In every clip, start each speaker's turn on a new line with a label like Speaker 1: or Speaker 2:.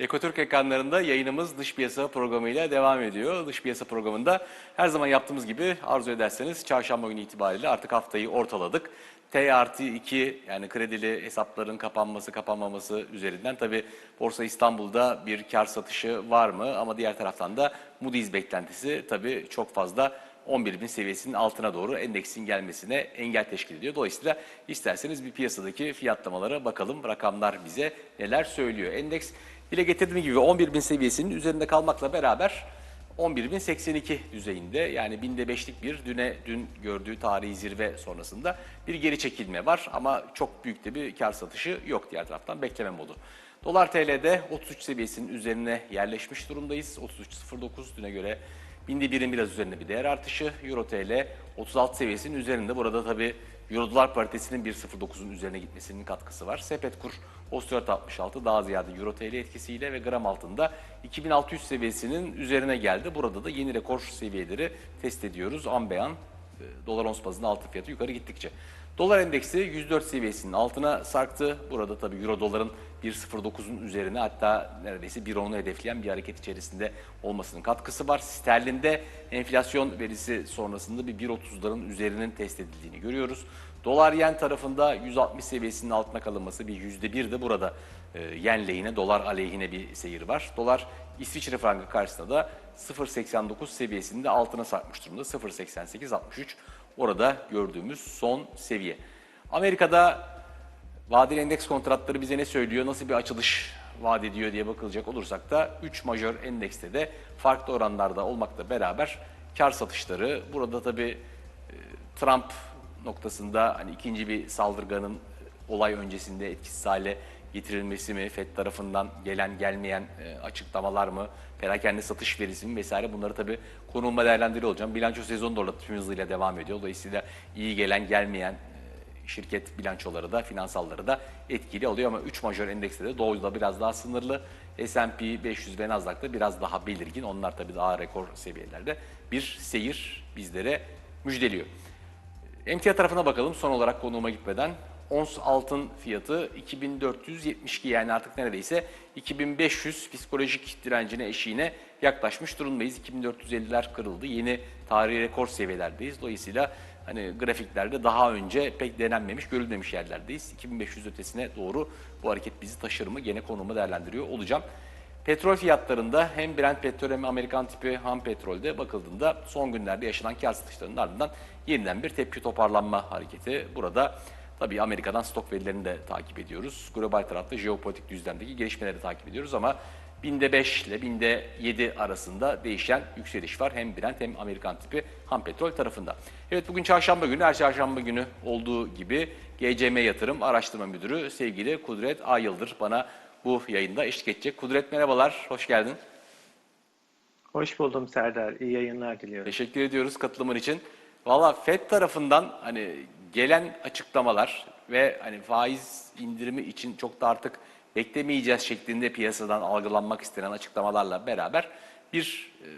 Speaker 1: Ekotürk ekranlarında yayınımız dış piyasa programıyla devam ediyor. Dış piyasa programında her zaman yaptığımız gibi arzu ederseniz çarşamba günü itibariyle artık haftayı ortaladık. T artı 2 yani kredili hesapların kapanması kapanmaması üzerinden tabi Borsa İstanbul'da bir kar satışı var mı? Ama diğer taraftan da Moody's beklentisi tabi çok fazla 11 bin seviyesinin altına doğru endeksin gelmesine engel teşkil ediyor. Dolayısıyla isterseniz bir piyasadaki fiyatlamalara bakalım. Rakamlar bize neler söylüyor. Endeks dile getirdiğim gibi 11 bin seviyesinin üzerinde kalmakla beraber 11.082 düzeyinde yani binde beşlik bir düne dün gördüğü tarihi zirve sonrasında bir geri çekilme var ama çok büyük de bir kar satışı yok diğer taraftan bekleme modu. Dolar TL'de 33 seviyesinin üzerine yerleşmiş durumdayız. 33.09 düne göre binde birin biraz üzerinde bir değer artışı. Euro TL 36 seviyesinin üzerinde. Burada tabii Euro dolar paritesinin 1.09'un üzerine gitmesinin katkısı var. Sepet kur Oscar 66 daha ziyade Euro TL etkisiyle ve gram altında 2600 seviyesinin üzerine geldi. Burada da yeni rekor seviyeleri test ediyoruz. An beyan dolar ons bazında altın fiyatı yukarı gittikçe. Dolar endeksi 104 seviyesinin altına sarktı. Burada tabii Euro doların 1.09'un üzerine hatta neredeyse 1.10'u hedefleyen bir hareket içerisinde olmasının katkısı var. Sterlinde enflasyon verisi sonrasında bir 1.30'ların üzerinin test edildiğini görüyoruz. Dolar yen tarafında 160 seviyesinin altına kalınması bir %1 de burada e, yen lehine, dolar aleyhine bir seyir var. Dolar İsviçre frangı karşısında da 0.89 seviyesinde altına sarkmış durumda. 0.88-63 orada gördüğümüz son seviye. Amerika'da vadeli endeks kontratları bize ne söylüyor, nasıl bir açılış vaat ediyor diye bakılacak olursak da 3 majör endekste de farklı oranlarda olmakla beraber kar satışları. Burada tabii e, Trump noktasında hani ikinci bir saldırganın olay öncesinde etkisiz hale getirilmesi mi, FED tarafından gelen gelmeyen e, açıklamalar mı, perakende satış verisi vesaire bunları tabii konulma değerlendiriyor olacağım. Bilanço sezonu da tüm hızıyla devam ediyor. Dolayısıyla iyi gelen gelmeyen e, şirket bilançoları da finansalları da etkili oluyor ama 3 majör endekste de doğuda biraz daha sınırlı. S&P 500 ve Nasdaq'ta biraz daha belirgin. Onlar tabii daha rekor seviyelerde bir seyir bizlere müjdeliyor. Emtia tarafına bakalım son olarak konuğuma gitmeden. Ons altın fiyatı 2472 yani artık neredeyse 2500 psikolojik direncine eşiğine yaklaşmış durumdayız. 2450'ler kırıldı. Yeni tarihi rekor seviyelerdeyiz. Dolayısıyla hani grafiklerde daha önce pek denenmemiş, görülmemiş yerlerdeyiz. 2500 ötesine doğru bu hareket bizi taşır mı? Gene konumu değerlendiriyor olacağım. Petrol fiyatlarında hem Brent petrol hem Amerikan tipi ham petrolde bakıldığında son günlerde yaşanan kar satışlarının ardından yeniden bir tepki toparlanma hareketi. Burada tabii Amerika'dan stok verilerini de takip ediyoruz. Global tarafta jeopolitik düzlemdeki gelişmeleri de takip ediyoruz ama binde 5 ile binde 7 arasında değişen yükseliş var. Hem Brent hem Amerikan tipi ham petrol tarafında. Evet bugün çarşamba günü, her çarşamba günü olduğu gibi GCM Yatırım Araştırma Müdürü sevgili Kudret Ayıldır bana bu yayında eşlik edecek. Kudret merhabalar, hoş geldin.
Speaker 2: Hoş buldum Serdar. İyi yayınlar diliyorum.
Speaker 1: Teşekkür ediyoruz katılımın için. Valla FED tarafından hani gelen açıklamalar ve hani faiz indirimi için çok da artık beklemeyeceğiz şeklinde piyasadan algılanmak istenen açıklamalarla beraber bir e,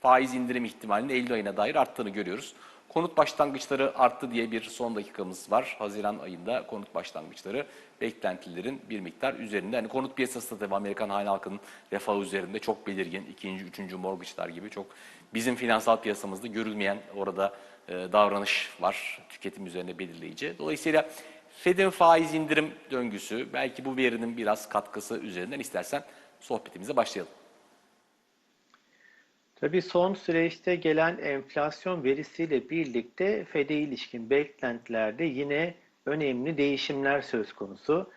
Speaker 1: faiz indirim ihtimalinin Eylül ayına dair arttığını görüyoruz. Konut başlangıçları arttı diye bir son dakikamız var. Haziran ayında konut başlangıçları beklentilerin bir miktar üzerinde. Hani konut piyasası da Amerikan hane halkının refahı üzerinde çok belirgin. ikinci, üçüncü mortgage'lar gibi çok bizim finansal piyasamızda görülmeyen orada e, davranış var. Tüketim üzerine belirleyici. Dolayısıyla Fed'in faiz indirim döngüsü belki bu verinin biraz katkısı üzerinden istersen sohbetimize başlayalım.
Speaker 2: Tabii son süreçte gelen enflasyon verisiyle birlikte FED'e ilişkin beklentilerde yine önemli değişimler söz konusu.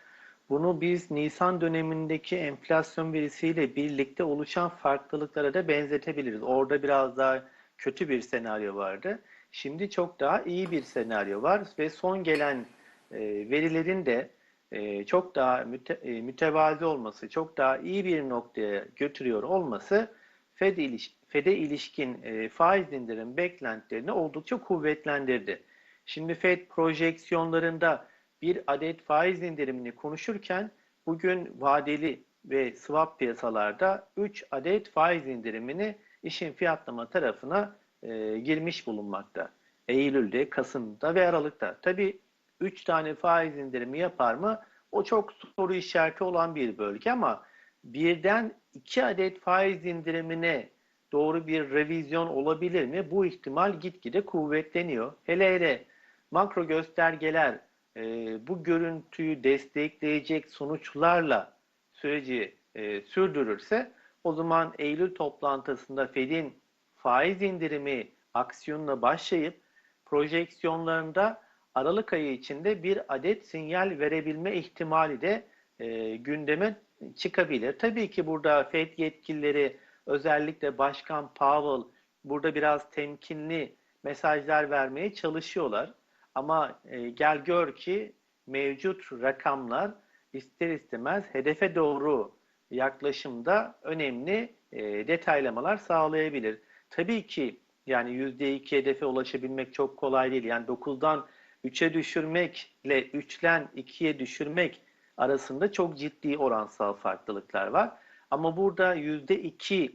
Speaker 2: Bunu biz Nisan dönemindeki enflasyon verisiyle birlikte oluşan farklılıklara da benzetebiliriz. Orada biraz daha kötü bir senaryo vardı. Şimdi çok daha iyi bir senaryo var ve son gelen e, verilerin de e, çok daha müte, e, mütevazi olması, çok daha iyi bir noktaya götürüyor olması FED iliş, FED'e ilişkin faiz indirim beklentilerini oldukça kuvvetlendirdi. Şimdi FED projeksiyonlarında bir adet faiz indirimini konuşurken bugün vadeli ve swap piyasalarda 3 adet faiz indirimini işin fiyatlama tarafına e, girmiş bulunmakta. Eylül'de, Kasım'da ve Aralık'ta. Tabii 3 tane faiz indirimi yapar mı? O çok soru işareti olan bir bölge ama birden iki adet faiz indirimine doğru bir revizyon olabilir mi? Bu ihtimal gitgide kuvvetleniyor. Hele hele makro göstergeler e, bu görüntüyü destekleyecek sonuçlarla süreci e, sürdürürse o zaman Eylül toplantısında Fed'in faiz indirimi aksiyonuna başlayıp projeksiyonlarında Aralık ayı içinde bir adet sinyal verebilme ihtimali de e, gündeme çıkabilir. Tabii ki burada Fed yetkilileri özellikle Başkan Powell burada biraz temkinli mesajlar vermeye çalışıyorlar. Ama e, gel gör ki mevcut rakamlar ister istemez hedefe doğru yaklaşımda önemli e, detaylamalar sağlayabilir. Tabii ki yani %2 hedefe ulaşabilmek çok kolay değil. Yani 9'dan 3'e düşürmekle 3'ten 2'ye düşürmek arasında çok ciddi oransal farklılıklar var. Ama burada %2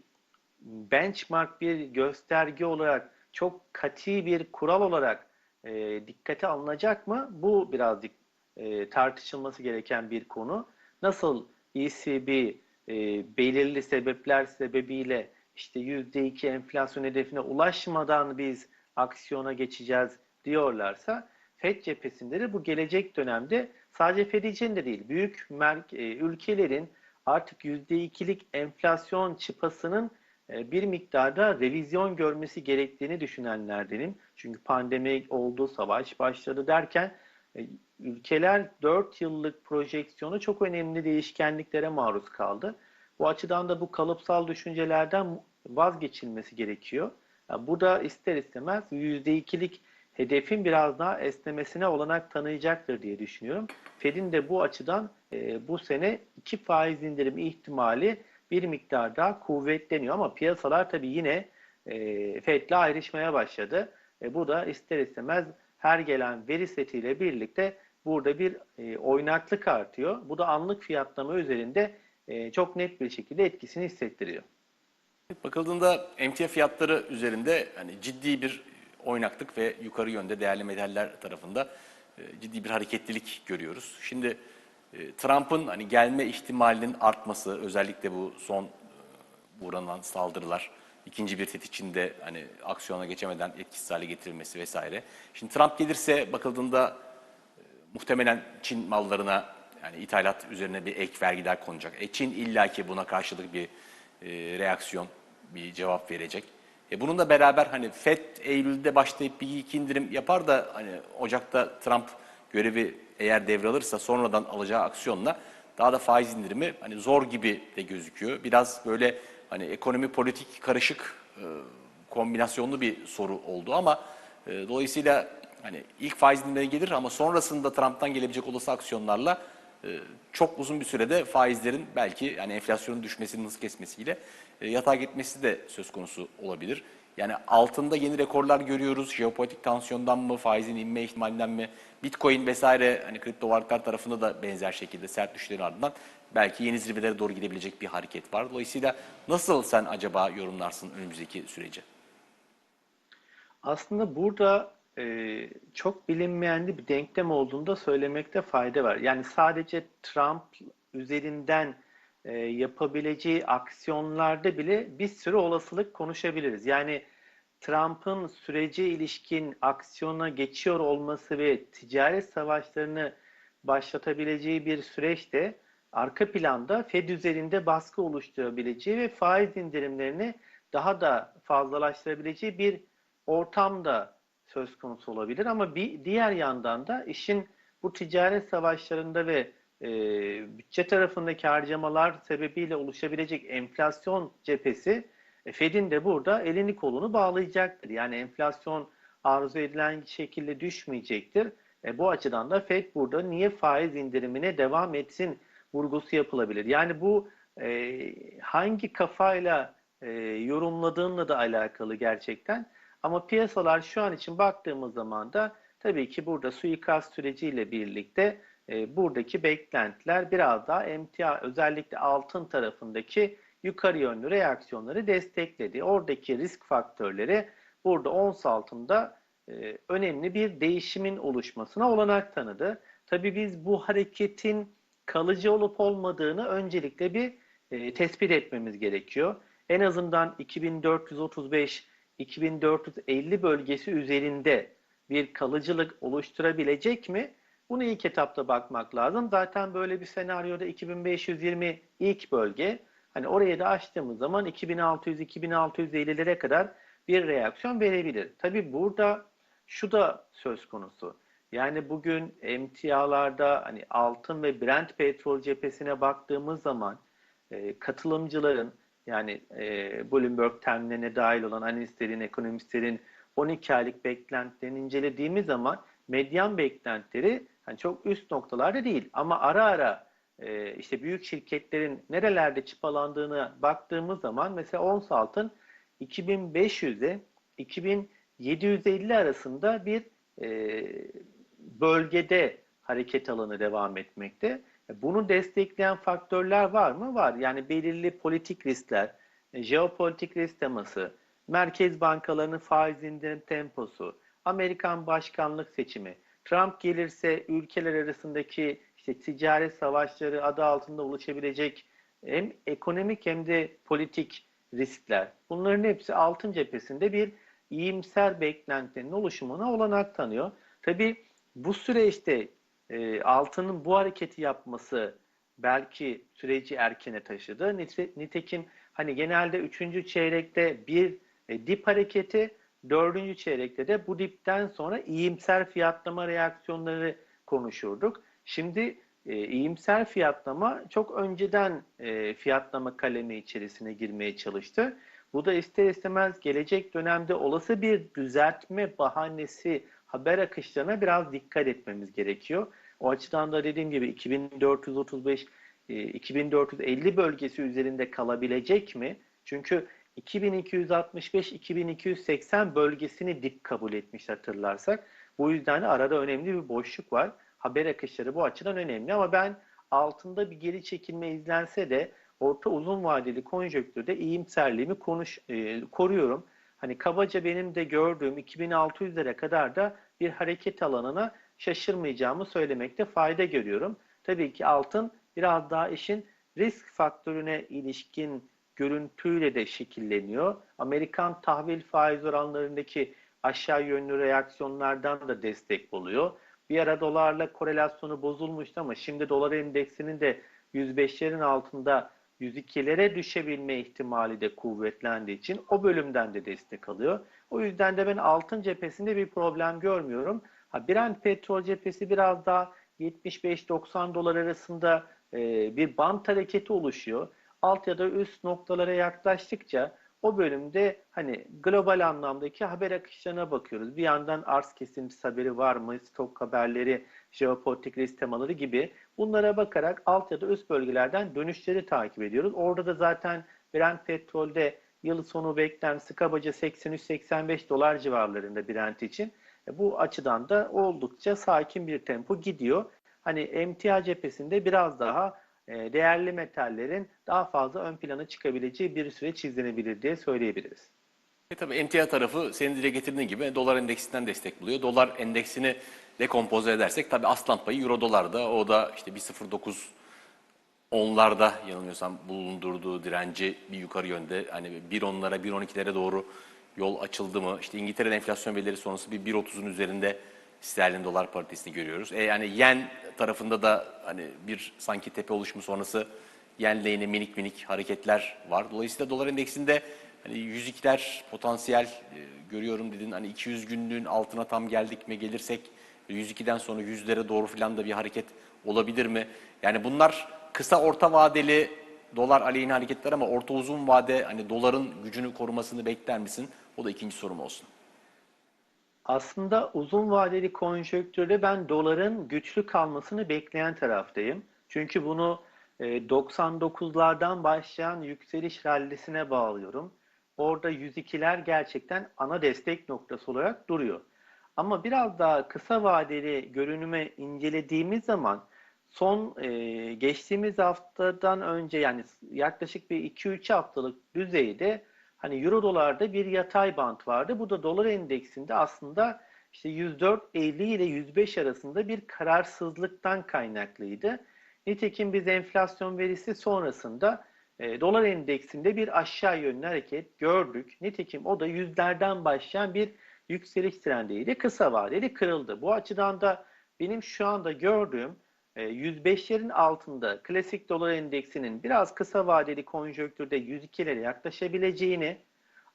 Speaker 2: benchmark bir gösterge olarak çok kati bir kural olarak e, dikkate alınacak mı? Bu birazcık e, tartışılması gereken bir konu. Nasıl ECB e, belirli sebepler sebebiyle işte %2 enflasyon hedefine ulaşmadan biz aksiyona geçeceğiz diyorlarsa FED cephesinde de bu gelecek dönemde sadece FED için de değil, büyük e, ülkelerin artık %2'lik enflasyon çıpasının bir miktarda revizyon görmesi gerektiğini düşünenlerdenim. Çünkü pandemi oldu, savaş başladı derken e, ülkeler 4 yıllık projeksiyonu çok önemli değişkenliklere maruz kaldı. Bu açıdan da bu kalıpsal düşüncelerden vazgeçilmesi gerekiyor. Yani bu da ister istemez %2'lik hedefin biraz daha esnemesine olanak tanıyacaktır diye düşünüyorum. Fed'in de bu açıdan e, bu sene iki faiz indirimi ihtimali bir miktar daha kuvvetleniyor ama piyasalar tabii yine e, Fed'le ayrışmaya başladı. E, bu da ister istemez her gelen veri setiyle birlikte burada bir e, oynaklık artıyor. Bu da anlık fiyatlama üzerinde e, çok net bir şekilde etkisini hissettiriyor.
Speaker 1: Bakıldığında emtia fiyatları üzerinde hani ciddi bir oynaklık ve yukarı yönde değerli metaller tarafında e, ciddi bir hareketlilik görüyoruz. Şimdi Trump'ın hani gelme ihtimalinin artması özellikle bu son e, uğranan saldırılar ikinci bir tehdit içinde hani aksiyona geçemeden etkisiz hale getirilmesi vesaire. Şimdi Trump gelirse bakıldığında muhtemelen Çin mallarına yani ithalat üzerine bir ek vergiler konacak. E Çin illaki buna karşılık bir e, reaksiyon, bir cevap verecek. E bununla beraber hani FED Eylül'de başlayıp bir iki indirim yapar da hani Ocak'ta Trump görevi eğer devralırsa sonradan alacağı aksiyonla daha da faiz indirimi hani zor gibi de gözüküyor. Biraz böyle hani ekonomi politik karışık e, kombinasyonlu bir soru oldu ama e, dolayısıyla hani ilk faiz indirimleri gelir ama sonrasında Trump'tan gelebilecek olası aksiyonlarla e, çok uzun bir sürede faizlerin belki yani enflasyonun düşmesinin hız kesmesiyle e, yatağa gitmesi de söz konusu olabilir. Yani altında yeni rekorlar görüyoruz. Jeopolitik tansiyondan mı, faizin inme ihtimalinden mi, Bitcoin vesaire hani kripto varlıklar tarafında da benzer şekilde sert düşüşlerin ardından belki yeni zirvelere doğru gidebilecek bir hareket var. Dolayısıyla nasıl sen acaba yorumlarsın önümüzdeki süreci?
Speaker 2: Aslında burada e, çok bilinmeyen bir denklem olduğunu da söylemekte fayda var. Yani sadece Trump üzerinden e, yapabileceği aksiyonlarda bile bir sürü olasılık konuşabiliriz. Yani Trump'ın sürece ilişkin aksiyona geçiyor olması ve ticaret savaşlarını başlatabileceği bir süreçte arka planda Fed üzerinde baskı oluşturabileceği ve faiz indirimlerini daha da fazlalaştırabileceği bir ortamda söz konusu olabilir. Ama bir diğer yandan da işin bu ticaret savaşlarında ve e, bütçe tarafındaki harcamalar sebebiyle oluşabilecek enflasyon cephesi e, Fed'in de burada elini kolunu bağlayacaktır. Yani enflasyon arzu edilen şekilde düşmeyecektir. E, bu açıdan da Fed burada niye faiz indirimine devam etsin vurgusu yapılabilir. Yani bu e, hangi kafayla e, yorumladığınla da alakalı gerçekten. Ama piyasalar şu an için baktığımız zaman da tabii ki burada suikast süreciyle birlikte e, buradaki beklentiler biraz daha emtia özellikle altın tarafındaki yukarı yönlü reaksiyonları destekledi. Oradaki risk faktörleri burada ons altında e, önemli bir değişimin oluşmasına olanak tanıdı. Tabii biz bu hareketin kalıcı olup olmadığını öncelikle bir e, tespit etmemiz gerekiyor. En azından 2435-2450 bölgesi üzerinde bir kalıcılık oluşturabilecek mi? Bunu ilk etapta bakmak lazım. Zaten böyle bir senaryoda 2520 ilk bölge. Hani orayı da açtığımız zaman 2600-2650'lere kadar bir reaksiyon verebilir. Tabi burada şu da söz konusu. Yani bugün emtialarda hani altın ve Brent petrol cephesine baktığımız zaman e, katılımcıların yani e, Bloomberg terminine dahil olan analistlerin, ekonomistlerin 12 aylık beklentilerini incelediğimiz zaman medyan beklentileri hani çok üst noktalarda değil ama ara ara e, işte büyük şirketlerin nerelerde çıpalandığını baktığımız zaman mesela ons altın 2500'e 2750 arasında bir e, bölgede hareket alanı devam etmekte. Bunu destekleyen faktörler var mı? Var. Yani belirli politik riskler, e, jeopolitik risk teması, merkez bankalarının faiz indirim temposu, Amerikan başkanlık seçimi, Trump gelirse ülkeler arasındaki işte ticaret savaşları adı altında oluşabilecek hem ekonomik hem de politik riskler. Bunların hepsi altın cephesinde bir iyimser beklentinin oluşumuna olanak tanıyor. Tabii bu süreçte e, altının bu hareketi yapması belki süreci erkene taşıdı. Nitekim hani genelde üçüncü çeyrekte bir e, dip hareketi, dördüncü çeyrekte de bu dipten sonra iyimser fiyatlama reaksiyonları konuşurduk. Şimdi e, iyimser fiyatlama çok önceden e, fiyatlama kalemi içerisine girmeye çalıştı. Bu da ister istemez gelecek dönemde olası bir düzeltme bahanesi haber akışlarına biraz dikkat etmemiz gerekiyor. O açıdan da dediğim gibi 2435 2450 e, bölgesi üzerinde kalabilecek mi? Çünkü 2265-2280 bölgesini dip kabul etmiş hatırlarsak. Bu yüzden arada önemli bir boşluk var. Haber akışları bu açıdan önemli ama ben altında bir geri çekilme izlense de orta uzun vadeli konjonktürde iyimserliğimi konuş, e, koruyorum. Hani kabaca benim de gördüğüm 2600'lere kadar da bir hareket alanına şaşırmayacağımı söylemekte fayda görüyorum. Tabii ki altın biraz daha işin risk faktörüne ilişkin görüntüyle de şekilleniyor. Amerikan tahvil faiz oranlarındaki aşağı yönlü reaksiyonlardan da destek oluyor. Bir ara dolarla korelasyonu bozulmuştu ama şimdi dolar endeksinin de 105'lerin altında 102'lere düşebilme ihtimali de kuvvetlendiği için o bölümden de destek alıyor. O yüzden de ben altın cephesinde bir problem görmüyorum. Ha, Brent petrol cephesi biraz daha 75-90 dolar arasında e, bir bant hareketi oluşuyor. Alt ya da üst noktalara yaklaştıkça o bölümde hani global anlamdaki haber akışlarına bakıyoruz. Bir yandan arz kesintisi haberi var mı, stok haberleri, jeopolitik risk temaları gibi bunlara bakarak alt ya da üst bölgelerden dönüşleri takip ediyoruz. Orada da zaten Brent petrolde yıl sonu beklentisi kabaca 83-85 dolar civarlarında Brent için. E, bu açıdan da oldukça sakin bir tempo gidiyor. Hani emtia cephesinde biraz daha değerli metallerin daha fazla ön plana çıkabileceği bir süreç izlenebilir diye söyleyebiliriz.
Speaker 1: E tabii emtia tarafı senin dile getirdiğin gibi dolar endeksinden destek buluyor. Dolar endeksini dekompoze edersek tabii aslan payı euro dolarda o da işte 1.09 onlarda yanılmıyorsam bulundurduğu direnci bir yukarı yönde hani 1.10'lara 1.12'lere doğru yol açıldı mı? İşte İngiltere'de enflasyon verileri sonrası bir 1.30'un üzerinde sterlin dolar paritesini görüyoruz. E yani yen tarafında da hani bir sanki tepe oluşumu sonrası yen lehine minik minik hareketler var. Dolayısıyla dolar endeksinde hani 102'ler potansiyel e, görüyorum dedin. Hani 200 günlüğün altına tam geldik mi gelirsek 102'den sonra 100'lere doğru filan da bir hareket olabilir mi? Yani bunlar kısa orta vadeli dolar aleyhine hareketler ama orta uzun vade hani doların gücünü korumasını bekler misin? O da ikinci sorum olsun.
Speaker 2: Aslında uzun vadeli konjonktürde ben doların güçlü kalmasını bekleyen taraftayım. Çünkü bunu 99'lardan e, başlayan yükseliş rallisine bağlıyorum. Orada 102'ler gerçekten ana destek noktası olarak duruyor. Ama biraz daha kısa vadeli görünüme incelediğimiz zaman son e, geçtiğimiz haftadan önce yani yaklaşık bir 2-3 haftalık düzeyde hani euro dolarda bir yatay bant vardı. Bu da dolar endeksinde aslında işte 104.50 ile 105 arasında bir kararsızlıktan kaynaklıydı. Nitekim biz enflasyon verisi sonrasında e, dolar endeksinde bir aşağı yönlü hareket gördük. Nitekim o da yüzlerden başlayan bir yükseliş trendiydi. Kısa vadeli kırıldı. Bu açıdan da benim şu anda gördüğüm 105'lerin altında klasik dolar endeksinin biraz kısa vadeli konjonktürde 102'lere yaklaşabileceğini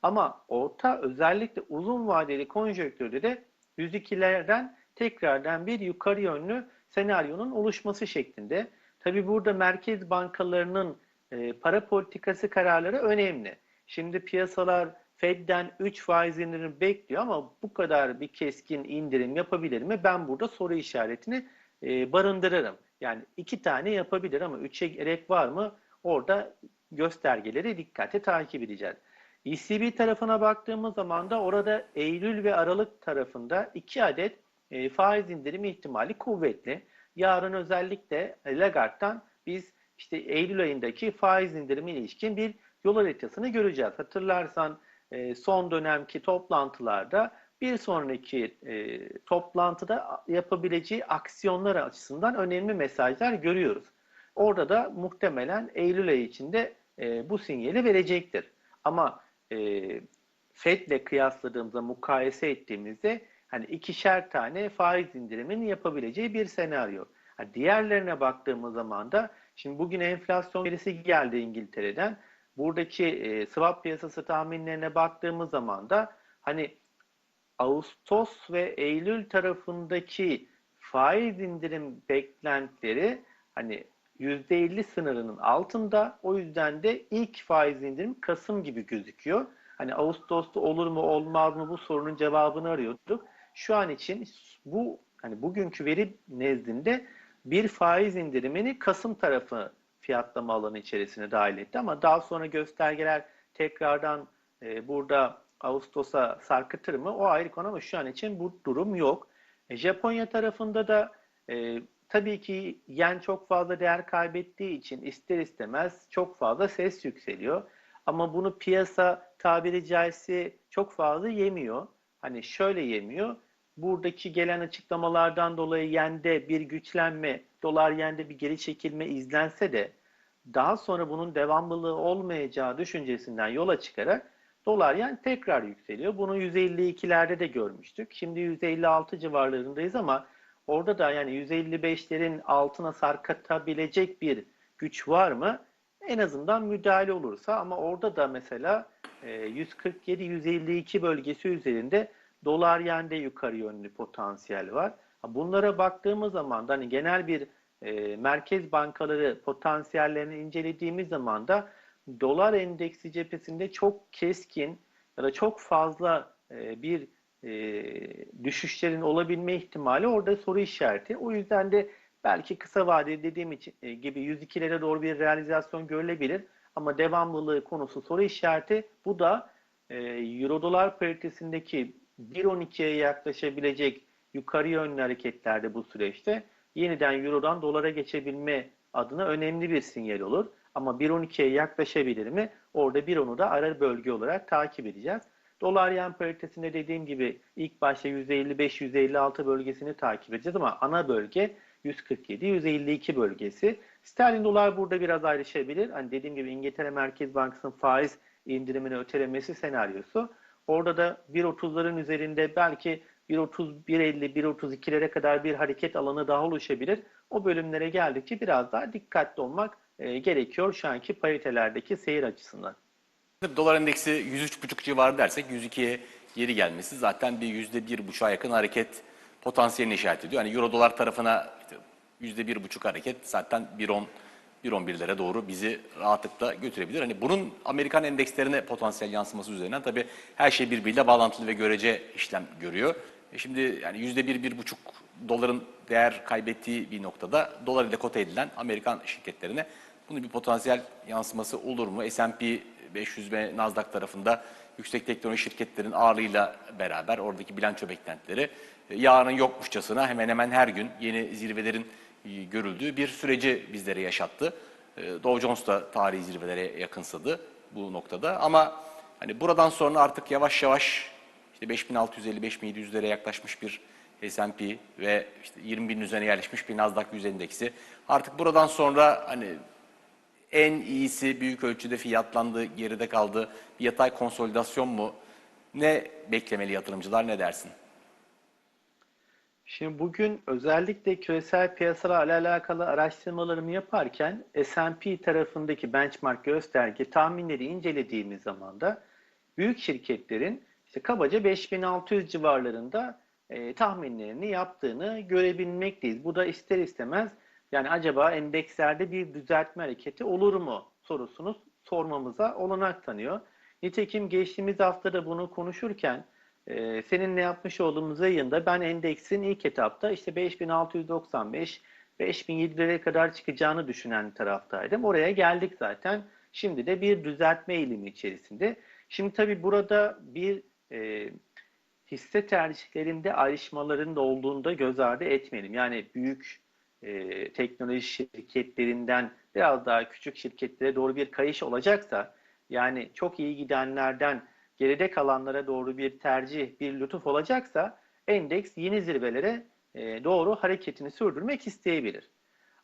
Speaker 2: ama orta özellikle uzun vadeli konjonktürde de 102'lerden tekrardan bir yukarı yönlü senaryonun oluşması şeklinde. Tabi burada merkez bankalarının e, para politikası kararları önemli. Şimdi piyasalar Fed'den 3 faiz indirim bekliyor ama bu kadar bir keskin indirim yapabilir mi? Ben burada soru işaretini e, barındırırım. Yani iki tane yapabilir ama üçe gerek var mı? Orada göstergeleri dikkate takip edeceğiz. ECB tarafına baktığımız zaman da orada Eylül ve Aralık tarafında iki adet e, faiz indirimi ihtimali kuvvetli. Yarın özellikle Lagarde'dan biz işte Eylül ayındaki faiz indirimi ilişkin bir yol haritasını göreceğiz. Hatırlarsan e, son dönemki toplantılarda bir sonraki e, toplantıda yapabileceği aksiyonlar açısından önemli mesajlar görüyoruz. Orada da muhtemelen Eylül ayı içinde e, bu sinyali verecektir. Ama e, Fed'le kıyasladığımızda, mukayese ettiğimizde hani ikişer tane faiz indiriminin yapabileceği bir senaryo. Ha, diğerlerine baktığımız zaman da şimdi bugün enflasyon verisi geldi İngiltere'den. Buradaki e, swap piyasası tahminlerine baktığımız zaman da hani Ağustos ve Eylül tarafındaki faiz indirim beklentileri hani %50 sınırının altında. O yüzden de ilk faiz indirim Kasım gibi gözüküyor. Hani Ağustos'ta olur mu olmaz mı bu sorunun cevabını arıyorduk. Şu an için bu hani bugünkü veri nezdinde bir faiz indirimini Kasım tarafı fiyatlama alanı içerisine dahil etti ama daha sonra göstergeler tekrardan e, burada Ağustos'a sarkıtır mı? O ayrı konu ama şu an için bu durum yok. E, Japonya tarafında da e, tabii ki yen çok fazla değer kaybettiği için ister istemez çok fazla ses yükseliyor. Ama bunu piyasa tabiri caizse çok fazla yemiyor. Hani şöyle yemiyor. Buradaki gelen açıklamalardan dolayı yende bir güçlenme, dolar yende bir geri çekilme izlense de daha sonra bunun devamlılığı olmayacağı düşüncesinden yola çıkarak dolar yen tekrar yükseliyor. Bunu 152'lerde de görmüştük. Şimdi 156 civarlarındayız ama orada da yani 155'lerin altına sarkatabilecek bir güç var mı? En azından müdahale olursa ama orada da mesela 147-152 bölgesi üzerinde dolar yende yukarı yönlü potansiyel var. Bunlara baktığımız zaman da hani genel bir e, merkez bankaları potansiyellerini incelediğimiz zaman da dolar endeksi cephesinde çok keskin ya da çok fazla e, bir e, düşüşlerin olabilme ihtimali orada soru işareti. O yüzden de belki kısa vadeli dediğim e, gibi 102'lere doğru bir realizasyon görülebilir. Ama devamlılığı konusu soru işareti. Bu da Euro dolar paritesindeki 1.12'ye yaklaşabilecek yukarı yönlü hareketlerde bu süreçte yeniden Euro'dan dolara geçebilme adına önemli bir sinyal olur. Ama 1.12'ye yaklaşabilir mi? Orada 1.10'u da ara bölge olarak takip edeceğiz. Dolar yen paritesinde dediğim gibi ilk başta %55-%56 bölgesini takip edeceğiz ama ana bölge 147-152 bölgesi. Sterlin dolar burada biraz ayrışabilir. Hani dediğim gibi İngiltere Merkez Bankası'nın faiz indirimini ötelemesi senaryosu. Orada da 1.30'ların üzerinde belki 1.30, 1.50, 1.32'lere kadar bir hareket alanı daha oluşabilir. O bölümlere geldikçe biraz daha dikkatli olmak e, gerekiyor şu anki paritelerdeki seyir açısından.
Speaker 1: Dolar endeksi 103,5 civarı dersek 102'ye geri gelmesi zaten bir %1,5'a yakın hareket potansiyelini işaret ediyor. Yani euro dolar tarafına işte %1,5 hareket zaten 1.10 1.11'lere doğru bizi rahatlıkla götürebilir. Hani bunun Amerikan endekslerine potansiyel yansıması üzerinden tabii her şey birbiriyle bağlantılı ve görece işlem görüyor. E şimdi yani %1 1,5 doların değer kaybettiği bir noktada dolar ile kote edilen Amerikan şirketlerine bunun bir potansiyel yansıması olur mu? S&P 500 ve Nasdaq tarafında yüksek teknoloji şirketlerin ağırlığıyla beraber oradaki bilanço beklentileri e, yarın yokmuşçasına hemen hemen her gün yeni zirvelerin e, görüldüğü bir süreci bizlere yaşattı. E, Dow Jones da tarihi zirvelere yakınsadı bu noktada ama hani buradan sonra artık yavaş yavaş işte 5650-5700'lere yaklaşmış bir S&P ve işte 20 bin üzerine yerleşmiş bir Nasdaq 100 endeksi. Artık buradan sonra hani en iyisi büyük ölçüde fiyatlandı, geride kaldı. Bir yatay konsolidasyon mu? Ne beklemeli yatırımcılar ne dersin?
Speaker 2: Şimdi bugün özellikle küresel piyasalarla alakalı araştırmalarımı yaparken S&P tarafındaki benchmark gösterge tahminleri incelediğimiz zaman da büyük şirketlerin işte kabaca 5600 civarlarında e, tahminlerini yaptığını görebilmekteyiz. Bu da ister istemez yani acaba endekslerde bir düzeltme hareketi olur mu sorusunu sormamıza olanak tanıyor. Nitekim geçtiğimiz haftada bunu konuşurken ee, seninle yapmış olduğumuz yayında ben endeksin ilk etapta işte 5695 5007'lere kadar çıkacağını düşünen taraftaydım. Oraya geldik zaten. Şimdi de bir düzeltme eğilimi içerisinde. Şimdi tabii burada bir e, hisse tercihlerinde ayrışmaların da olduğunu göz ardı etmeyelim. Yani büyük e, teknoloji şirketlerinden biraz daha küçük şirketlere doğru bir kayış olacaksa yani çok iyi gidenlerden geride kalanlara doğru bir tercih, bir lütuf olacaksa endeks yeni zirvelere e, doğru hareketini sürdürmek isteyebilir.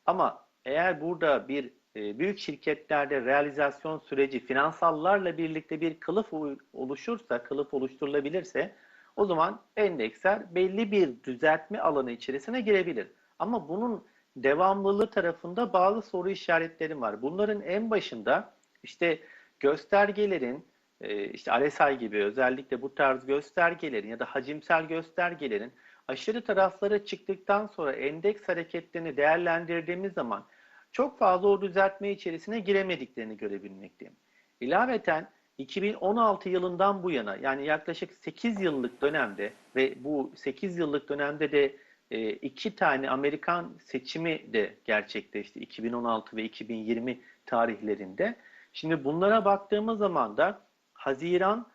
Speaker 2: Ama eğer burada bir e, büyük şirketlerde realizasyon süreci finansallarla birlikte bir kılıf oluşursa, kılıf oluşturulabilirse o zaman endeksler belli bir düzeltme alanı içerisine girebilir. Ama bunun devamlılığı tarafında bazı soru işaretlerim var. Bunların en başında işte göstergelerin e, işte RSI gibi özellikle bu tarz göstergelerin ya da hacimsel göstergelerin aşırı taraflara çıktıktan sonra endeks hareketlerini değerlendirdiğimiz zaman çok fazla o düzeltme içerisine giremediklerini görebilmekteyim. İlaveten 2016 yılından bu yana yani yaklaşık 8 yıllık dönemde ve bu 8 yıllık dönemde de e, iki tane Amerikan seçimi de gerçekleşti 2016 ve 2020 tarihlerinde. Şimdi bunlara baktığımız zaman da Haziran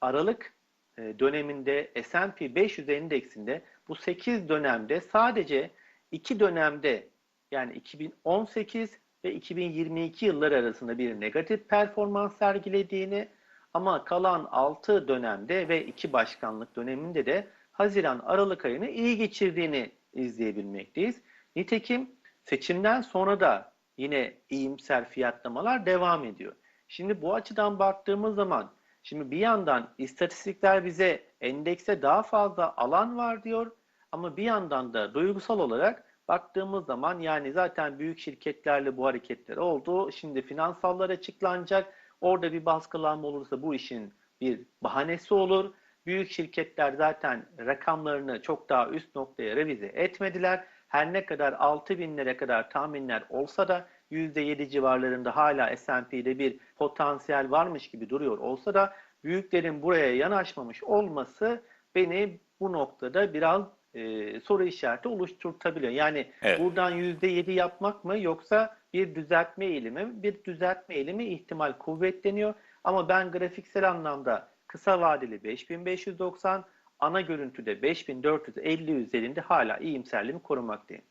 Speaker 2: Aralık e, döneminde S&P 500 endeksinde bu 8 dönemde sadece 2 dönemde yani 2018 ve 2022 yıllar arasında bir negatif performans sergilediğini ama kalan 6 dönemde ve 2 başkanlık döneminde de Haziran Aralık ayını iyi geçirdiğini izleyebilmekteyiz. Nitekim seçimden sonra da yine iyimser fiyatlamalar devam ediyor. Şimdi bu açıdan baktığımız zaman şimdi bir yandan istatistikler bize endekse daha fazla alan var diyor ama bir yandan da duygusal olarak baktığımız zaman yani zaten büyük şirketlerle bu hareketler oldu. Şimdi finansallar açıklanacak. Orada bir baskılanma olursa bu işin bir bahanesi olur. Büyük şirketler zaten rakamlarını çok daha üst noktaya revize etmediler. Her ne kadar 6 binlere kadar tahminler olsa da %7 civarlarında hala S&P'de bir potansiyel varmış gibi duruyor olsa da büyüklerin buraya yanaşmamış olması beni bu noktada biraz e, soru işareti oluşturtabiliyor. Yani
Speaker 1: Evet.
Speaker 2: buradan %7 yapmak mı yoksa bir düzeltme eğilimi mi? Bir düzeltme eğilimi ihtimal kuvvetleniyor. Ama ben grafiksel anlamda kısa vadeli 5590, ana görüntüde 5450 üzerinde hala iyimserliğimi korumaktayım.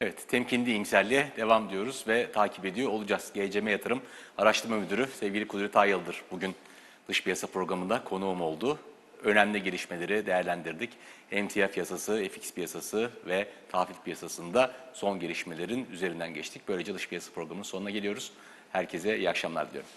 Speaker 1: Evet, temkinli iyimserliğe devam diyoruz ve takip ediyor olacağız. GCM Yatırım Araştırma Müdürü sevgili Kudret Ayyalı'dır. Bugün dış piyasa programında konuğum oldu. Önemli gelişmeleri değerlendirdik. Emtia piyasası, FX piyasası ve tahvil piyasasında son gelişmelerin üzerinden geçtik. Böylece dış piyasa programının sonuna geliyoruz. Herkese iyi akşamlar diliyorum.